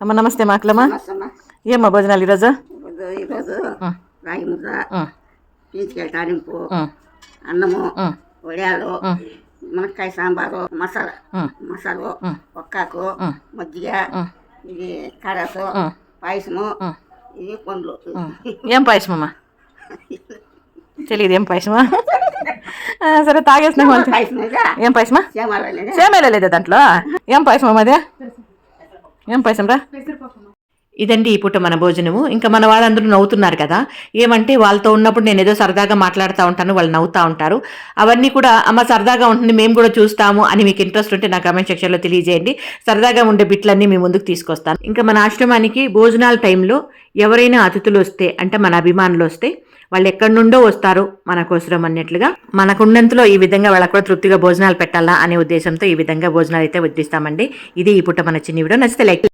అమ్మ నమస్తే మాకులమ్మా ఏమ్మా భోజనాలు ఈరోజు ఈరోజు. రాగి ముద్ద పీచుకాయ తాలింపు అన్నము వడియాలు. మునక్కాయ సాంబారు మసాలా. మసాలు. ఒక్కాకు. మజ్జిగ. ఇది కారాసు. పాయసము. ఇది పండ్లు. ఏం పాయసం అమ్మా తెలియదు ఏం పాయసమా సరే తాగేసినా ఏం పాయసమా సేమాలు లేదా దాంట్లో ఏం పాయసం అమ్మా అదే ఏం పాయసం రా? ఇదండి ఈ పూట మన భోజనము. ఇంకా మన వాళ్ళందరూ నవ్వుతున్నారు కదా. ఏమంటే వాళ్ళతో ఉన్నప్పుడు నేను ఏదో సరదాగా మాట్లాడుతూ ఉంటాను వాళ్ళు నవ్వుతూ ఉంటారు. అవన్నీ కూడా అమ్మ సరదాగా ఉంటుంది మేము కూడా చూస్తాము అని మీకు ఇంట్రెస్ట్ ఉంటే నా కమెంట్ సెక్షన్లో తెలియజేయండి. సరదాగా ఉండే బిట్లన్నీ మీ ముందుకు తీసుకొస్తాను. ఇంకా మన ఆశ్రమానికి భోజనాల టైంలో ఎవరైనా అతిథులు వస్తే అంటే మన అభిమానులు వస్తే వాళ్ళు ఎక్కడి నుండో వస్తారు మన కోసరం అన్నట్లుగా. మనకున్నంతలో ఈ విధంగా వాళ్ళకు కూడా తృప్తిగా భోజనాలు పెట్టాలా అనే ఉద్దేశంతో ఈ విధంగా భోజనాలు అయితే వడ్డిస్తామండి. ఇది ఈ పూట మన చిన్న వీడియో. నచ్చితే లైక్